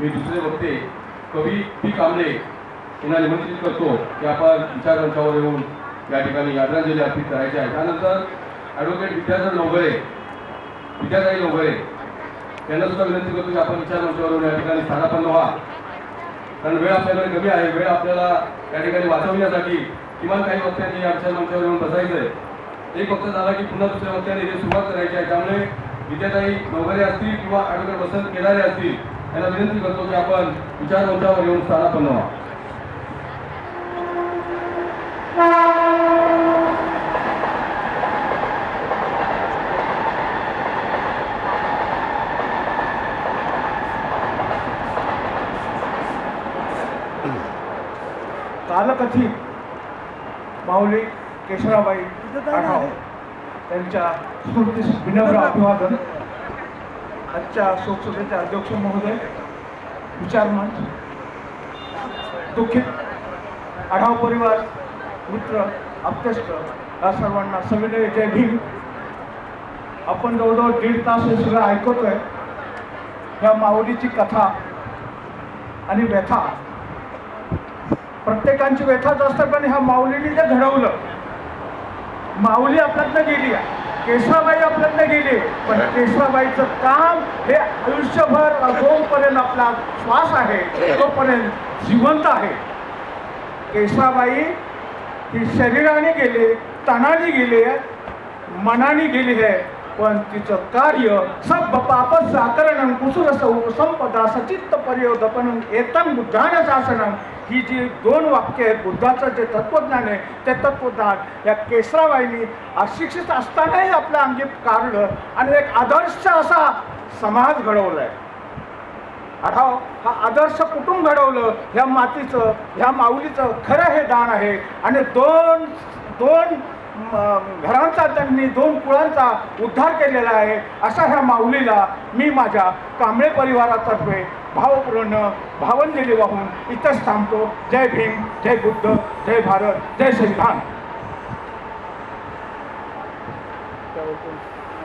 मी दुसरे वक्ते कवी पी. कांबळे यांना निमंत्रित करतो. की आपण विचारमंचावर येऊन या ठिकाणी आदरांजली अर्पित करायची आहे. त्यानंतर ॲडव्होकेट विद्याधर नवघरे विद्याताई नवघरे यांना सुद्धा विनंती करतो की आपण विचारमंचावर येऊन या ठिकाणी स्थानापन्न व्हा. कारण वेळ आपल्याकडे कमी आहे. वेळ आपल्याला या ठिकाणी वाचवण्यासाठी किमान काही वक्त्यांनी या विचारमंचावर येऊन बसायचं आहे एक वक्त झाला की पुन्हा दुसऱ्या वक्त्याने हे सुरुवात करायची आहे. त्यामुळे विद्याताई नवघरे असतील किंवा ॲडव्होकेट वसंत केदारे असतील यांना विनंती करतो की आपण विचारमंचावर येऊन स्थानापन्न व्हा कालकथित माऊली केशवराबाई आढाव त्यांच्या स्मृतीस विनम्र अभिवादन. आजच्या शोकसभेचे अध्यक्ष महोदय विचारमंच दुःखित आढाव परिवार मित्र आप्तेष्ट या सर्वांना सविनय जय भीम. आपण जवळजवळ दीड तास हे सगळं ऐकतोय. या माऊलीची कथा आणि व्यथा. प्रत्येकांची व्यथाच असते पण ह्या माऊलीने जे घडवलं माऊली आपल्यातनं गेली आहे. केशवाबाई आपल्यातनं गेली. पण केशवाबाईचं काम हे आयुष्यभर जोपर्यंत आपला श्वास आहे. तोपर्यंत जिवंत आहे. केशवाबाई ही शरीराने गेले तनाने गेली मनाने गेली आहे. पण तिचं कार्य सब पाप साकरणं कुसुर संपदा सचित्त पर्योदपन एतम बुद्धान शासनम ही जी दोन वाक्य आहेत बुद्धाचं जे तत्वज्ञान आहे ते तत्वज्ञान या केसराबाईंनी अशिक्षित असतानाही आपल्या अंगी काढलं आणि एक आदर्श असा समाज घडवलाय. आढाव हा आदर्श कुटुंब घडवलं ह्या मातीचं ह्या माऊलीचं खरं हे दान आहे. आणि दोन दोन घरांचा त्यांनी दोन कुळांचा उद्धार केलेला आहे. अशा ह्या माऊलीला मी माझ्या कांबळे परिवारातर्फे भावपूर्ण भावंजली वाहून इथंच थांबतो. जय भीम जय बुद्ध जय भारत जय संविधान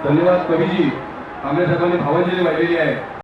धन्यवाद कवीजी. आमच्या सर्वांनी भावंजली वाहिलेली आहे